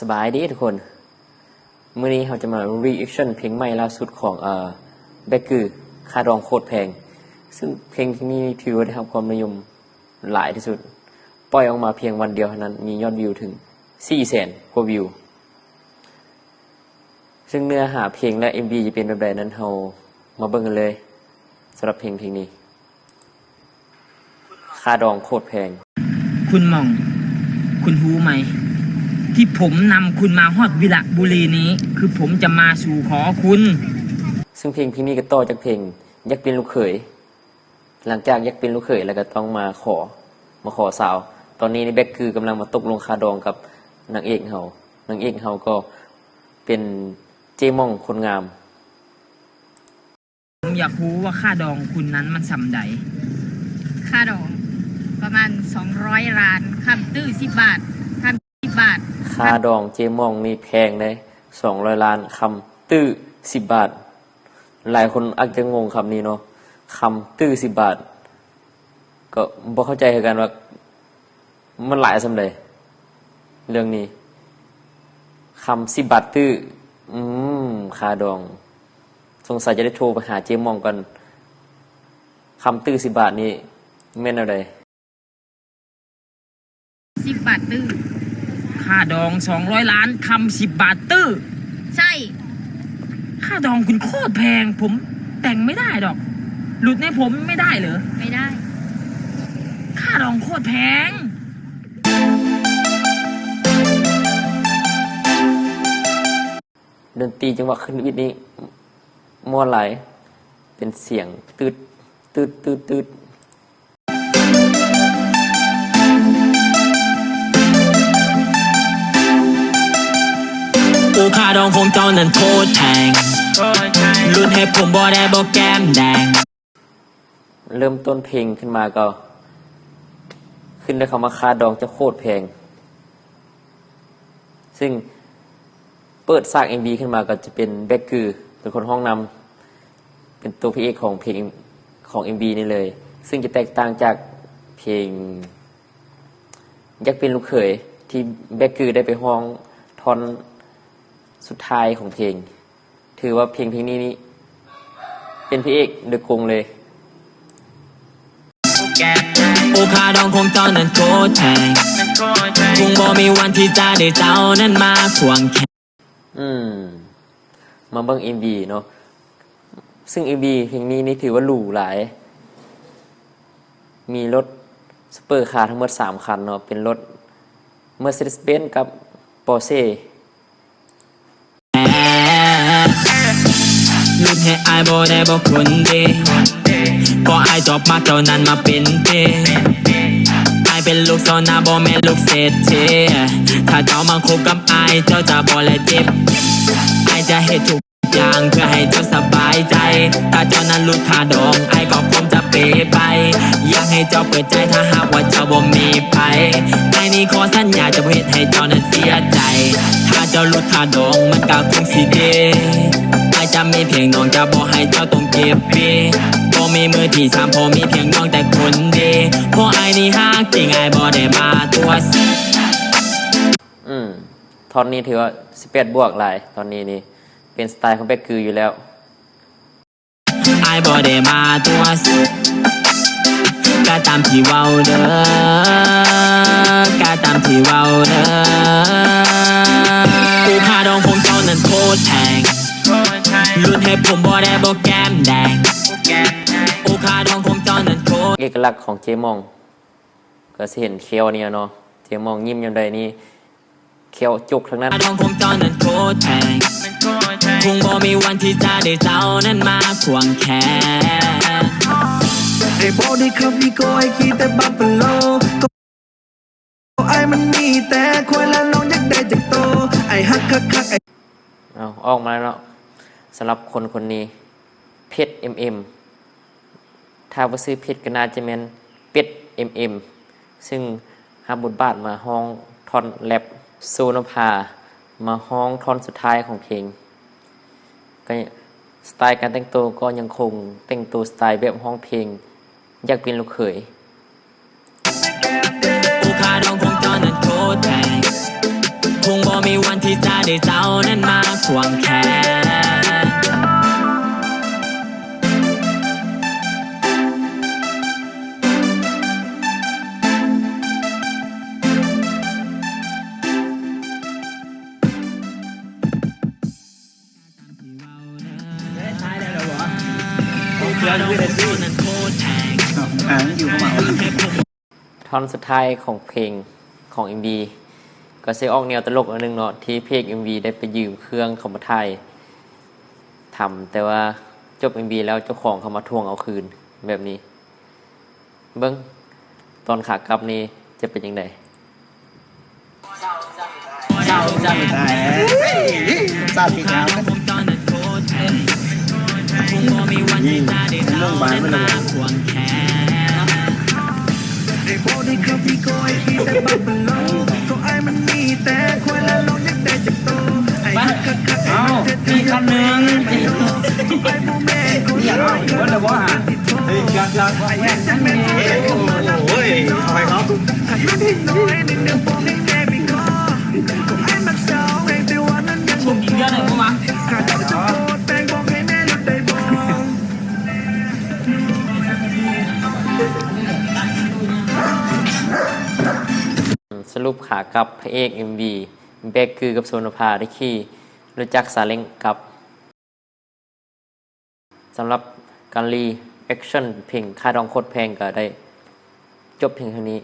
สบายดีทุกคนมื้อนี้เราจะมา reaction เพลงใหม่ล่าสุดของเอ่อแบกคือคาดองโคตรแพง ซึ่งเพลงที่นี้ถือว่าได้รับความนิยมหลายที่สุด ปล่อยออกมาเพียงวันเดียวเท่านั้น มียอดวิวถึง4แสนกว่าวิว ซึ่งเนื้อหาเพลงและ MV จะเป็นแบบนั้นเรามาเบิ่งกันเลยสำหรับเพลงเพลงนี้คาดองโคตรแพง คุณหมอง คุณรู้ไหม ที่ผมนำคุณมาฮอดวิระบุรีนี้ คือผมจะมาสู่ขอคุณ ซึ่งเพลงเพลงนี้ก็ต่อจากเพลงยักษ์เป็นลูกเขย หลังจากยักษ์เป็นลูกเขยแล้วก็ต้องมาขอ มาขอสาว ตอนนี้นี่แบ็คคือกำลังมาตกลงคาดองกับนางเอกเฮานางเอกเฮาก็เป็นเจม่องคนงาม ผมอยากรู้ว่าค่าดองคุณนั้นมันสำใด ค่าดองประมาณ 200ล้านคำตื้อ10 บาทคำ10บาท คาดองเจมองนี่แพงเลยสองร้อยล้านคำตื้อสิบบาท หลายคนอาจจะงงคำนี้เนาะคำตื้อสิบบาท ก็บ่เข้าใจกันว่า มันหลายสำเลยเรื่องนี้คำสิบบาทตื้ออืมคาดอง สงสัยจะได้โทรไปหาเจมองกันคำตื้อสิบบาทนี่แม่นอะไร10บาทตื้อ ค่าดอง 200 ล้านคำสิบบาทตื้อใช่ ค่าดองคุณโคตรแพง ผมแต่งไม่ได้ดอก หลุดในผมไม่ได้เหรอ ไม่ได้ ค่าดองโคตรแพง ดนตรีจังหวะขึ้นวิทย์นี้ม่วนไหลายเป็นเสียงตืดตืดตืดตืด โอ้ค่าดองของเจ้านั้นโคตรแพงรุ่นให้ผมบ่ได้บ่แก้มแดง เริ่มต้นเพลงขึ้นมาก็ ขึ้นด้วยคำว่าคาดองจะโคตรแพง ซึ่งเปิดสร้าง MV ขึ้นมาก็จะเป็นแบ็กคือเป็นคนห้องนำเป็นตัวพระเอกของเพลงของ MV นี่เลย ซึ่งจะแตกต่างจากเพลงยักษ์เป็นลูกเขยที่แบ็กคือได้ไปห้องทอน สุดท้ายของเพลง ถือว่าเพลงเพลงนี้นี่เป็นพระเอกโดยกงเลยโอ้ค่าดองของเจ้านั้นโคตรแพงคงบ่มีวันที่จะได้เจ้านั้นมาควงแขนอืม มาเบิ่ง MV เนาะซึ่ง MV เพลงนี้นี่ถือว่าหรูหลาย มีรถสเปอร์คาร์ทั้งหมด3คันเนาะเป็นรถ Mercedes-Benz กับ Porsche รุ่นให้อายบ่ได้บ่คนดีพออายจบมาเจ้านั้นมาเป็นเตอายเป็นลูกสาวนาบ่แม่ลูกเศรษฐีถ้าเจ้ามาคบกับอายเจ้าจะบ่และเจ็บไอจะเฮ็ดทุกอย่างเพื่อให้เจ้าสบายใจ ถ้าเจ้านั้นลุดค่าดองไอก็พร้อมจะเปไป อยากให้เจ้าเปิดใจถ้าหากว่าเจ้าบ่มีไปไอนี่ขอสัญญาจะบ่เฮ็ดให้เจ้านั้นเสียใจ ถ้าเจ้าลุดค่าดองมันก็คงสิเด ไมีเพียงน้องจะบ่ให้เจ้าต้องเก็บปีบ่มีมือที่สามพอมีเพียงน้องแต่คนดีพราะไอ้นี่ฮักจริงไอ้บ่ได้มาตัวสิอืมตอนนี้ถือว่า18บวกหลายตอนนี้นี่เป็นสไตล์ของแบ็กคืออยู่แล้วไอ้บ่ได้มาตัวสิก็ตามที่เว้าเด้อก็ตามที่เว้าเด้อกูค่าดองของเจ้านั้นโคตรแพง รุ่นให้ผมบ่ได้บ่แก้มแดงโอ้ค่าดองของเจ้านั้นโคตรเอกลักษณ์ของเจมอง ก็สิเห็นเคียวเนี่ยเนาะเจมองยิ้มยังไดนี่เคียวจุกทั้งนั้นค่าดองของเจ้านั้นโคตรแพงคงบ่มีวันที่จะได้เจ้านั้นมาควงแขนไอ้บอกได้ครับพี่ก็ไอ้ขี่แต่บัฟฟาโลก็ไอ้มันมีแต่ควายและน้องอยากได้จากโตไอ้ฮักคักคักไอ้เอาออกมาแล้วเนาะ สำหรับคนคนนี้เพชร MM ถ้าว่าซื้อเพชรก็น่าจะเป็นเป็ด MM ซึ่งฮับบทบาทมาห้องทอนแรปโซนภา มาห้องทอนสุดท้ายของเพลงก็สไตล์การแต่งตัวก็ยังคงแต่งตัวสไตล์แบบห้องเพลง อยากเป็นลูกเขยโอ้ค่าดองของจ้านั้นโคตรแพงคงบ่มีวันที่จะได้เจ้านั้นมาควงแขน เชื่อด้วยเลยสินั้นโคตรแพงอ่านอยู่เข้ามาท่อนสุดท้ายของเพลงของ MV ก็เซออกแนวตลกอันหนึงเนาะที่เพลง MV ได้ไปยืมเครื่องเขามาถ่ายทำแต่ว่าจบ MV แล้วเจ้าของเขามาทวงเอาคืนแบบนี้ เบิ้งตอนขากลับนี่จะเป็นยังไงเจ้าจำไม่ได้ทราบพี่ครับผมตอนนั้นโคตรแพง คงบ่มีวันที่จะได้เจ้านั้นมาควงแขนไอ้โบได้ครับพี่ก็ไอ้ขี้แต่บัฟเฟโลก็ไอ้มันมีแต่ควายและลงยากได้จากโตไอ้ฮักคักคักไอ้มันเท่ๆอีคันหนึ่งไอ้บูแม่คนเดียวกันแล้วว่าเฮ้ยกักกักไอ้ยักษ์จังแม่ที่ได้เข้ามาแล้วโอ้ยไมครับ รุปขากลับพระเอก MV แบกคือกับโซนภาได้ขี่รู้จักสาเล้งกลับสำหรับการรีแอคชั่นเพลงค่าดองโคตรแพงก็ได้ จบเพียงเท่านี้